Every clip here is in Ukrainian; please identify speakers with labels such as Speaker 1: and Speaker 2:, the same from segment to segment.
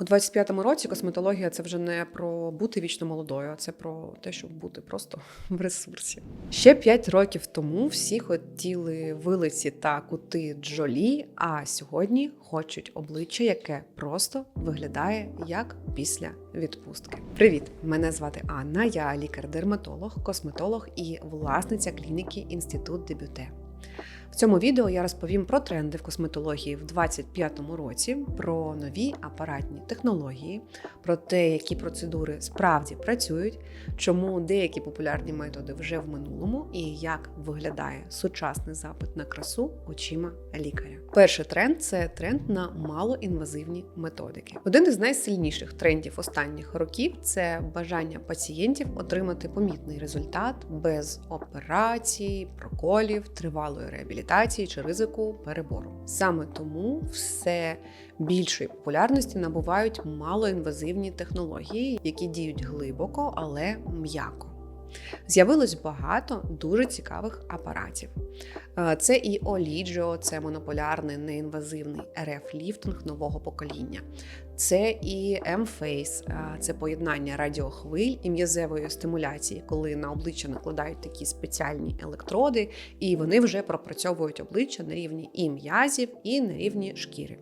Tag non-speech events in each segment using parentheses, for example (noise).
Speaker 1: У 25-му році косметологія це вже не про бути вічно молодою, а це про те, щоб бути просто в ресурсі. Ще 5 років тому всі хотіли вилиці та кути Джолі, а сьогодні хочуть обличчя, яке просто виглядає як після відпустки. Привіт! Мене звати Анна, я лікар-дерматолог, косметолог і власниця клініки Інститут Дебюте. В цьому відео я розповім про тренди в косметології в 2025 році, про нові апаратні технології, про те, які процедури справді працюють, чому деякі популярні методи вже в минулому і як виглядає сучасний запит на красу очима лікаря. Перший тренд це тренд на малоінвазивні методики. Один із найсильніших трендів останніх років це бажання пацієнтів отримати помітний результат без операцій, проколів, тривалої реабілітації чи ризику перебору. Саме тому все більшої популярності набувають малоінвазивні технології, які діють глибоко, але м'яко. З'явилось багато дуже цікавих апаратів. Е, Це і Оліджо, це монополярний неінвазивний РФ-ліфтинг нового покоління. Це і е, це поєднання радіохвиль і м'язевої стимуляції, коли на обличчя накладають такі спеціальні електроди, і вони вже пропрацьовують обличчя на рівні і м'язів, і на рівні шкіри.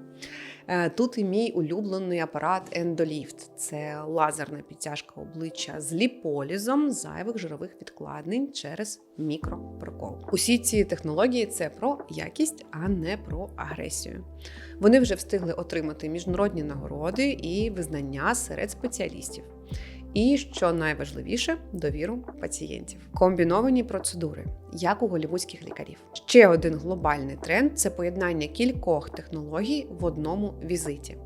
Speaker 1: Е, Тут і мій улюблений апарат Endolift. Це лазерна підтяжка обличчя з ліполізом зайвих жирових відкладень через мікропрокол. Усі ці технології це про якість, а не про агресію. Вони вже встигли отримати міжнародні нагороди і визнання серед спеціалістів. І що найважливіше довіру пацієнтів. Комбіновані процедури, як у голівудських лікарів. Ще один глобальний тренд це поєднання кількох технологій в одному візиті.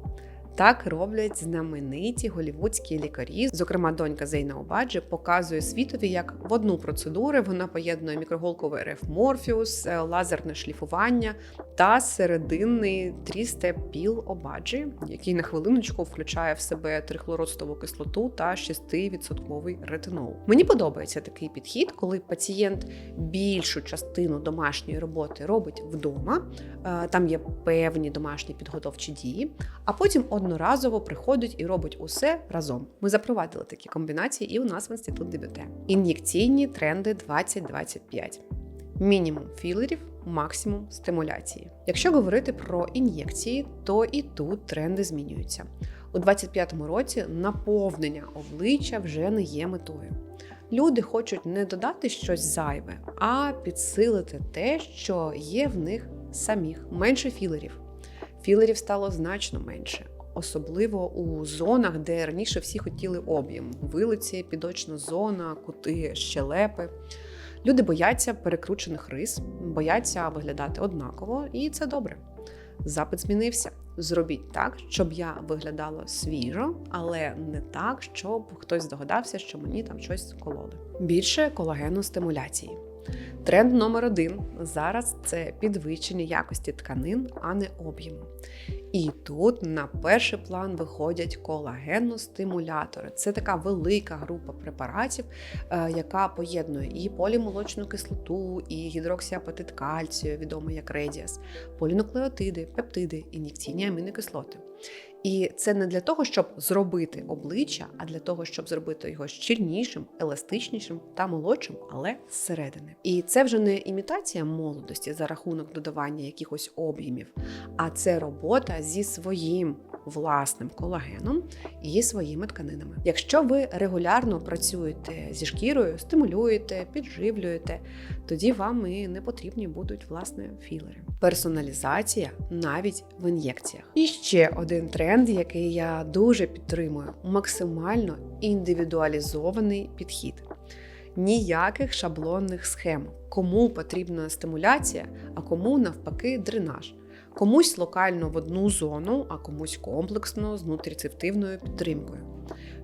Speaker 1: Так роблять знамениті голівудські лікарі. Зокрема, донька Зейна Обаджі показує світові, як в одну процедуру вона поєднує мікроголковий РФ Морфіус, е, лазерне шліфування та серединний трістеп піл Обаджі, який на хвилиночку включає в себе трихлородстову кислоту та 6% ретинол. Мені подобається такий підхід, коли пацієнт більшу частину домашньої роботи робить вдома. е, Там є певні домашні підготовчі дії, а потім одноразово приходить і робить усе разом. Ми запровадили такі комбінації і у нас в інститут дебюте. Ін'єкційні тренди 2025. Мінімум філерів, максимум стимуляції. Якщо говорити про ін'єкції, то і тут тренди змінюються. У 2025 році наповнення обличчя вже не є метою. Люди хочуть не додати щось зайве, а підсилити те, що є в них самих. Менше філерів. Філерів стало значно менше, особливо у зонах, де раніше всі хотіли об'єм: вилиці, підочна зона, кути, щелепи. Люди бояться перекручених рис, бояться виглядати однаково, і це добре. Запит змінився. Зробіть так, щоб я виглядала свіжо, але не так, щоб хтось здогадався, що мені там щось кололи. Більше колагену стимуляції. Тренд номер один зараз це підвищення якості тканин, а не об'єму. І тут на перший план виходять колагеностимулятори. Це така велика група препаратів, е, яка поєднує і полімолочну кислоту, і гідроксіапатит кальцію, відомий як редіас, полінуклеотиди, пептиди, ін'єкційні амінокислоти. І це не для того, щоб зробити обличчя, а для того, щоб зробити його щільнішим, еластичнішим та молодшим, але зсередини. І це вже не імітація молодості за рахунок додавання якихось об'ємів, а це робота зі своїм власним колагеном і своїми тканинами. Якщо ви регулярно працюєте зі шкірою, стимулюєте, підживлюєте, тоді вам і не потрібні будуть власне філери. Персоналізація навіть в ін'єкціях. І ще один тренд, який я дуже підтримую: максимально індивідуалізований підхід. Ніяких шаблонних схем. Кому потрібна стимуляція, а кому навпаки дренаж. Комусь локально в одну зону, а комусь комплексно з нутрицептивною підтримкою.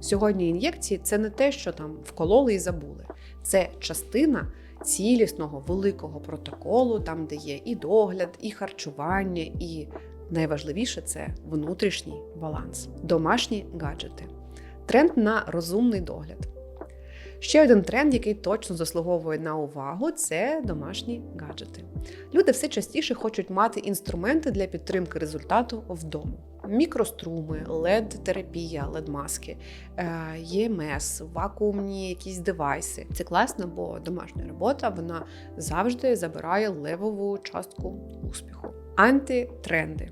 Speaker 1: Сьогодні ін'єкції це не те, що там вкололи і забули. Це частина цілісного великого протоколу, там де є і догляд, і харчування, і найважливіше це внутрішній баланс, домашні гаджети. Тренд на розумний догляд. Ще один тренд, який точно заслуговує на увагу, це домашні гаджети. Люди все частіше хочуть мати інструменти для підтримки результату вдома. Мікроструми, LED-терапія, LED-маски, е, ЄМС, вакуумні якісь девайси. Це класно, бо домашня робота вона завжди забирає левову частку успіху. Антитренди.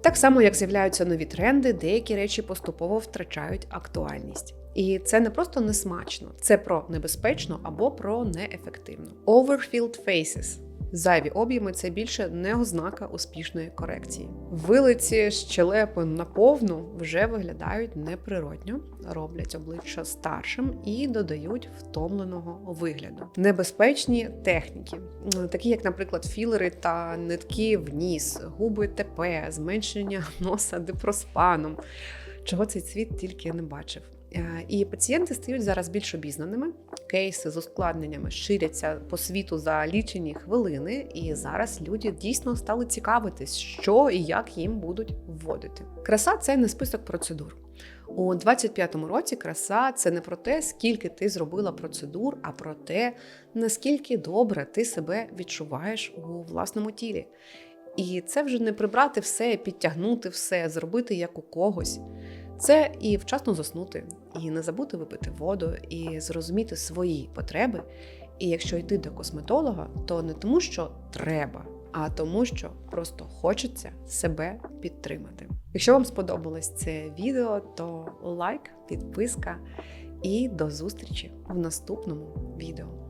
Speaker 1: Так само, як з'являються нові тренди, деякі речі поступово втрачають актуальність. І це не просто несмачно, це про небезпечно або про неефективно. Overfilled faces. Зайві об'єми це більше не ознака успішної корекції. Вилиці щелепи наповну вже виглядають неприродньо, роблять обличчя старшим і додають втомленого вигляду. Небезпечні техніки, такі як, наприклад, філери та нитки в ніс, губи ТП, зменшення (laughs) носа дипроспаном. Чого цей світ тільки не бачив. Е, І пацієнти стають зараз більш обізнаними. Кейси з ускладненнями ширяться по світу за лічені хвилини, і зараз люди дійсно стали цікавитись, що і як їм будуть вводити. Краса це не список процедур. У 25-му році краса це не про те, скільки ти зробила процедур, а про те, наскільки добре ти себе відчуваєш у власному тілі. І це вже не прибрати все, підтягнути все, зробити як у когось. Це і вчасно заснути, і не забути випити воду, і зрозуміти свої потреби. І якщо йти до косметолога, то не тому, що треба, а тому, що просто хочеться себе підтримати. Якщо вам сподобалось це відео, то лайк, підписка і до зустрічі в наступному відео.